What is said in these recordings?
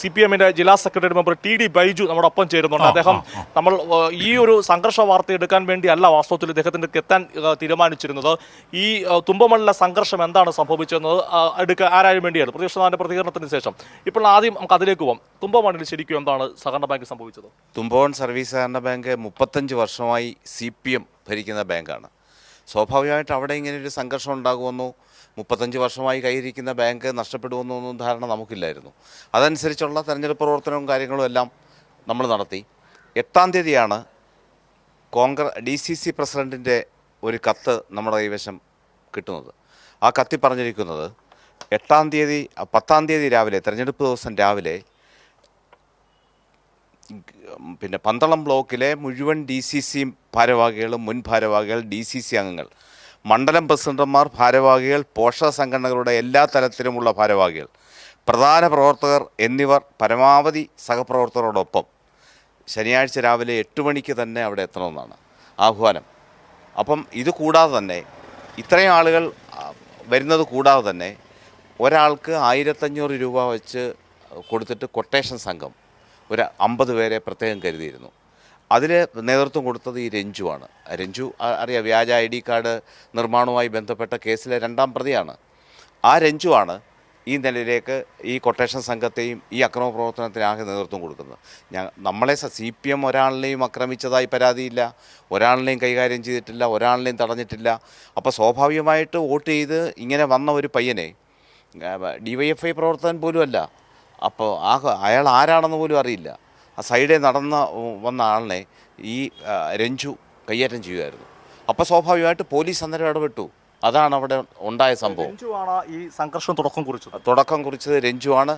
C P എമ്മിന്റെ ജില്ലാ secretary member T D Baiju നമ്മുടെ ഒപ്പം ചേരുന്നുണ്ട് അദ്ദേഹം നമ്മൾ ഈ ഒരു സംഘർഷ വാർത്ത എടുക്കാൻ വേണ്ടിയല്ല വാസ്തവത്തിൽ ഇദ്ദേഹത്തിന്റെ എത്താൻ തീരുമാനിച്ചിരുന്നത്. ഈ തുമ്പമണ്ണിലെ തുമ്പമണിലെ സംഘർഷം എന്താണ് സംഭവിച്ചതെന്നത് എടുക്കാൻ ആരായാലും വേണ്ടിയാണ് പ്രതിപക്ഷ നേതാവിന്റെ പ്രതികരണത്തിന് ശേഷം. ഇപ്പോൾ ആദ്യം നമുക്ക് അതിലേക്ക് പോകാം തുമ്പമണിൽ ശരിക്കും എന്താണ് സഹകരണ ബാങ്ക് സംഭവിച്ചത്? തുമ്പോൺ സർവീസ് സഹകരണ ബാങ്ക് മുപ്പത്തഞ്ച് വർഷമായി സി പി എം ഭരിക്കുന്ന ബാങ്കാണ്. സ്വാഭാവികമായിട്ട് അവിടെ ഇങ്ങനെ ഒരു സംഘർഷം ഉണ്ടാകുമെന്നോ മുപ്പത്തഞ്ച് വർഷമായി കൈയിരിക്കുന്ന ബാങ്ക് നഷ്ടപ്പെടുമെന്നോ ഒന്നും ധാരണ നമുക്കില്ലായിരുന്നു. അതനുസരിച്ചുള്ള തെരഞ്ഞെടുപ്പ് പ്രവർത്തനവും കാര്യങ്ങളും എല്ലാം നമ്മൾ നടത്തി. എട്ടാം തീയതിയാണ് കോൺഗ്രസ് ഡി സി സി പ്രസിഡന്റിന്റെ ഒരു കത്ത് നമ്മുടെ കൈവശം കിട്ടുന്നത്. ആ കത്തി പറഞ്ഞിരിക്കുന്നത് എട്ടാം തീയതി പത്താം തീയതി രാവിലെ തെരഞ്ഞെടുപ്പ് ദിവസം രാവിലെ പിന്നെ പന്തളം ബ്ലോക്കിലെ മുഴുവൻ ഡി സി സി ഭാരവാഹികളും മുൻ ഭാരവാഹികൾ ഡി സി സി അംഗങ്ങൾ. മണ്ഡലം പ്രസിഡന്റുമാർ ഭാരവാഹികൾ പോഷക സംഘടനകളുടെ എല്ലാ തലത്തിലുമുള്ള ഭാരവാഹികൾ. പ്രധാന പ്രവർത്തകർ എന്നിവർ പരമാവധി സഹപ്രവർത്തകരോടൊപ്പം. ശനിയാഴ്ച രാവിലെ എട്ട് മണിക്ക് തന്നെ അവിടെ എത്തണമെന്നാണ് ആഹ്വാനം. അപ്പം ഇത് കൂടാതെ തന്നെ ഇത്രയും ആളുകൾ വരുന്നത് കൂടാതെ തന്നെ ഒരാൾക്ക് ആയിരത്തഞ്ഞൂറ് രൂപ വെച്ച് കൊടുത്തിട്ട് കൊട്ടേഷൻ സംഘം ഒരു അമ്പത് പേരെ പ്രത്യേകം കരുതിയിരുന്നു. അതിൽ നേതൃത്വം കൊടുത്തത് ഈ രഞ്ജുവാണ് രഞ്ജു അറിയാം വ്യാജ ഐ ഡി കാർഡ് നിർമ്മാണവുമായി ബന്ധപ്പെട്ട കേസിലെ രണ്ടാം പ്രതിയാണ്. ആ രഞ്ജുവാണ് ഈ നിലയിലേക്ക് ഈ കൊട്ടേഷൻ സംഘത്തെയും ഈ അക്രമ പ്രവർത്തനത്തിനാകെ നേതൃത്വം കൊടുക്കുന്നത്. ഞാൻ നമ്മളെ സി പി എം ഒരാളിനെയും ആക്രമിച്ചതായി പരാതിയില്ല. ഒരാളിനെയും കൈകാര്യം ചെയ്തിട്ടില്ല ഒരാളിനെയും തടഞ്ഞിട്ടില്ല. അപ്പോൾ സ്വാഭാവികമായിട്ട് വോട്ട് ചെയ്ത് ഇങ്ങനെ വന്ന ഒരു പയ്യനെ ഡി വൈ എഫ് ഐ പ്രവർത്തകൻ പോലും അല്ല അപ്പോൾ ആ അയാൾ ആരാണെന്ന് പോലും അറിയില്ല. ആ സൈഡിൽ നടന്ന വന്ന ആളിനെ ഈ രഞ്ജു കയ്യേറ്റം ചെയ്യുമായിരുന്നു അപ്പോൾ സ്വാഭാവികമായിട്ട് പോലീസ് അന്നേരം ഇടപെട്ടു. അതാണ് അവിടെ ഉണ്ടായ സംഭവം. ഈ സംഘർഷം തുടക്കം കുറിച്ചത്. തുടക്കം കുറിച്ചത് രഞ്ജുവാണ്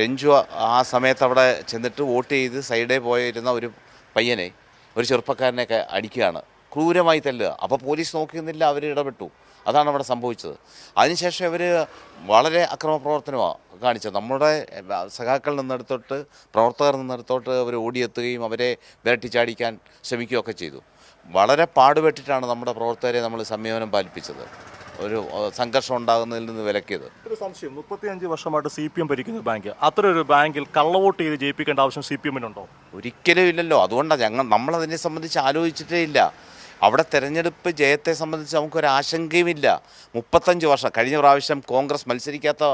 രഞ്ജു ആ സമയത്ത് അവിടെ ചെന്നിട്ട് വോട്ട് ചെയ്ത് സൈഡേ പോയിരുന്ന ഒരു പയ്യനെ ഒരു ചെറുപ്പക്കാരനെയൊക്കെ അടിക്കുകയാണ്. ക്രൂരമായി തല്ലുക. അപ്പോൾ പോലീസ് നോക്കുന്നില്ല അവർ ഇടപെട്ടു. അതാണ് അവിടെ സംഭവിച്ചത്. അതിനുശേഷം ഇവർ വളരെ അക്രമ പ്രവർത്തനമാണ് കാണിച്ചത്. നമ്മുടെ സഖാക്കളിൽ നിന്നെടുത്തോട്ട് പ്രവർത്തകർ നിന്നെടുത്തോട്ട് അവർ ഓടിയെത്തുകയും അവരെ വിരട്ടിച്ചാടിക്കാൻ ശ്രമിക്കുകയൊക്കെ ചെയ്തു. വളരെ പാടുപെട്ടിട്ടാണ് നമ്മുടെ പ്രവർത്തകരെ നമ്മൾ സംയമനം പാലിപ്പിച്ചത്. ഒരു സംഘർഷം ഉണ്ടാകുന്നതിൽ നിന്ന് വിലക്കിയത്. ഒരു സംശയം. മുപ്പത്തിയഞ്ച് വർഷമായിട്ട് സി പി എം ഭരിക്കുന്ന ബാങ്ക്. അത്ര ഒരു ബാങ്കിൽ കള്ളവോട്ട് ചെയ്ത് ജയിപ്പിക്കേണ്ട ആവശ്യം സി പി എമ്മിനുണ്ടോ? ഒരിക്കലും ഇല്ലല്ലോ. അതുകൊണ്ടാണ് ഞങ്ങൾ നമ്മളതിനെ സംബന്ധിച്ച് ആലോചിച്ചിട്ടേ ഇല്ല. അവിടെ തെരഞ്ഞെടുപ്പ് ജയത്തെ സംബന്ധിച്ച് നമുക്കൊരു ആശങ്കയുമില്ല മുപ്പത്തഞ്ച് വർഷം കഴിഞ്ഞ പ്രാവശ്യം കോൺഗ്രസ് മത്സരിക്കാത്ത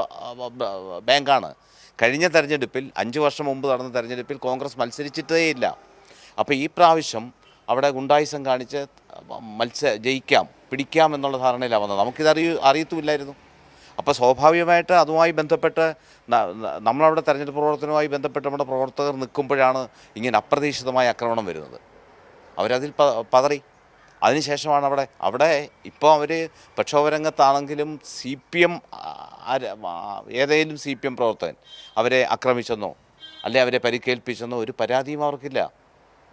ബാങ്കാണ്. കഴിഞ്ഞ തെരഞ്ഞെടുപ്പിൽ അഞ്ച് വർഷം മുമ്പ് നടന്ന തെരഞ്ഞെടുപ്പിൽ കോൺഗ്രസ് മത്സരിച്ചിട്ടേ ഇല്ല. അപ്പോൾ ഈ പ്രാവശ്യം അവിടെ ഗുണ്ടായുസം കാണിച്ച് മത്സ ജയിക്കാം. പിടിക്കാം എന്നുള്ള ധാരണയിലാണ് വന്നത്. നമുക്കിത് അറിയ അറിയത്തുമില്ലായിരുന്നു. അപ്പോൾ സ്വാഭാവികമായിട്ട് അതുമായി ബന്ധപ്പെട്ട് നമ്മളവിടെ തെരഞ്ഞെടുപ്പ് പ്രവർത്തനവുമായി ബന്ധപ്പെട്ട് നമ്മുടെ പ്രവർത്തകർ നിൽക്കുമ്പോഴാണ് ഇങ്ങനെ അപ്രതീക്ഷിതമായ ആക്രമണം വരുന്നത്. അവരതിൽ പതറി. അതിനുശേഷമാണ് അവിടെ അവിടെ ഇപ്പോൾ അവർ പ്രക്ഷോഭരംഗത്താണെങ്കിലും സി പി എം ഏതെങ്കിലും സി പി എം പ്രവർത്തകൻ അവരെ ആക്രമിച്ചെന്നോ അല്ലെ അവരെ പരിക്കേൽപ്പിച്ചെന്നോ ഒരു പരാതിയും അവർക്കില്ല.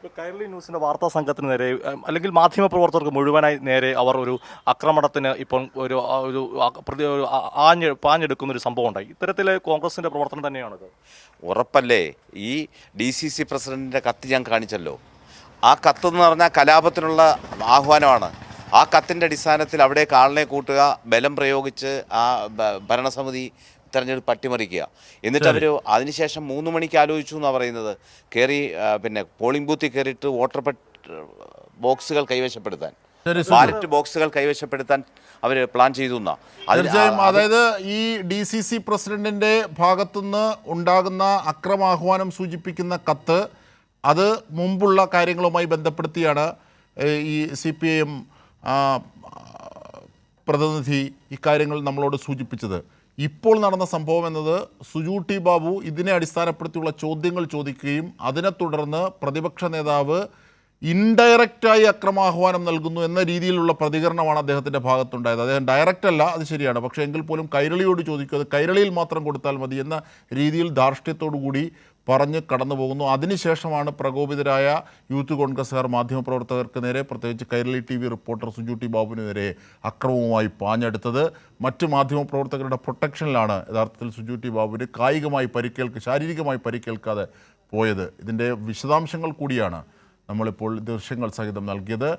കൈരളി ന്യൂസിന്റെ വാർത്താ സംഘത്തിന് നേരെ അല്ലെങ്കിൽ മാധ്യമ പ്രവർത്തകർക്ക് മുഴുവനായി നേരെ അവർ ഒരു ആക്രമണത്തിന് ഇപ്പം ഒരു ഒരു ആഞ്ഞ് പാഞ്ഞെടുക്കുന്ന ഒരു സംഭവം ഉണ്ടായി ഇത്തരത്തിലെ കോൺഗ്രസിന്റെ പ്രവർത്തനം തന്നെയാണത് ഉറപ്പല്ലേ? ഈ ഡി സി സി പ്രസിഡന്റിന്റെ കത്ത് ഞാൻ കാണിച്ചല്ലോ. ആ കത്ത് എന്ന് പറഞ്ഞാൽ കലാപത്തിനുള്ള ആഹ്വാനമാണ്. ആ കത്തിന്റെ അടിസ്ഥാനത്തിൽ അവിടെ ആളിനെ കൂട്ടുക ബലം പ്രയോഗിച്ച് ആ ഭരണസമിതി തെരഞ്ഞെടുപ്പ് അട്ടിമറിക്കുക എന്നിട്ട് അവർ അതിനുശേഷം മൂന്ന് മണിക്ക് ആലോചിച്ചു എന്നാണ് പറയുന്നത്. കയറി പിന്നെ പോളിംഗ് ബൂത്തിൽ കയറിയിട്ട് വോട്ടർ ബോക്സുകൾ കൈവശപ്പെടുത്താൻ. ബാലറ്റ് ബോക്സുകൾ കൈവശപ്പെടുത്താൻ അവർ പ്ലാൻ ചെയ്തു തീർച്ചയായും അതായത് ഈ ഡി സി സി പ്രസിഡന്റിന്റെ ഭാഗത്തുനിന്ന് ഉണ്ടാകുന്ന അക്രമാഹ്വാനം സൂചിപ്പിക്കുന്ന കത്ത് അത് മുമ്പുള്ള കാര്യങ്ങളുമായി ബന്ധപ്പെടുത്തിയാണ് ഈ സി പി ഐ എം പ്രതിനിധി ഇക്കാര്യങ്ങൾ നമ്മളോട് സൂചിപ്പിച്ചത്. ഇപ്പോൾ നടന്ന സംഭവം എന്നത് സുജു ടി ബാബു ഇതിനെ അടിസ്ഥാനപ്പെടുത്തിയുള്ള ചോദ്യങ്ങൾ ചോദിക്കുകയും അതിനെ തുടർന്ന് പ്രതിപക്ഷ നേതാവ് ഇൻഡയറക്റ്റായി അക്രമാഹ്വാനം നൽകുന്നു എന്ന രീതിയിലുള്ള പ്രതികരണമാണ് അദ്ദേഹത്തിന്റെ ഭാഗത്തുണ്ടായത്. അദ്ദേഹം ഡയറക്റ്റ് അല്ല അത് ശരിയാണ്. പക്ഷേ എങ്കിൽ പോലും കൈരളിയോട് ചോദിക്കും അത് കൈരളിയിൽ മാത്രം കൊടുത്താൽ മതി എന്ന രീതിയിൽ ധാർഷ്ട്യത്തോടു കൂടി പറഞ്ഞ് കടന്നു പോകുന്നു. അതിനുശേഷമാണ് പ്രകോപിതരായ യൂത്ത് കോൺഗ്രസ്സുകാർ മാധ്യമപ്രവർത്തകർക്ക് നേരെ പ്രത്യേകിച്ച് Kairali T V reporter Suju T ബാബുവിന് നേരെ അക്രമവുമായി പാഞ്ഞെടുത്തത്. മറ്റ് മാധ്യമപ്രവർത്തകരുടെ പ്രൊട്ടക്ഷനിലാണ് യഥാർത്ഥത്തിൽ സുജു ടി ബാബുവിന് കായികമായി പരിക്കേൽക്ക് ശാരീരികമായി പരിക്കേൽക്കാതെ പോയത്. ഇതിന്റെ വിശദാംശങ്ങൾ കൂടിയാണ് നമ്മളിപ്പോൾ ദൃശ്യങ്ങൾ സഹിതം നൽകിയത്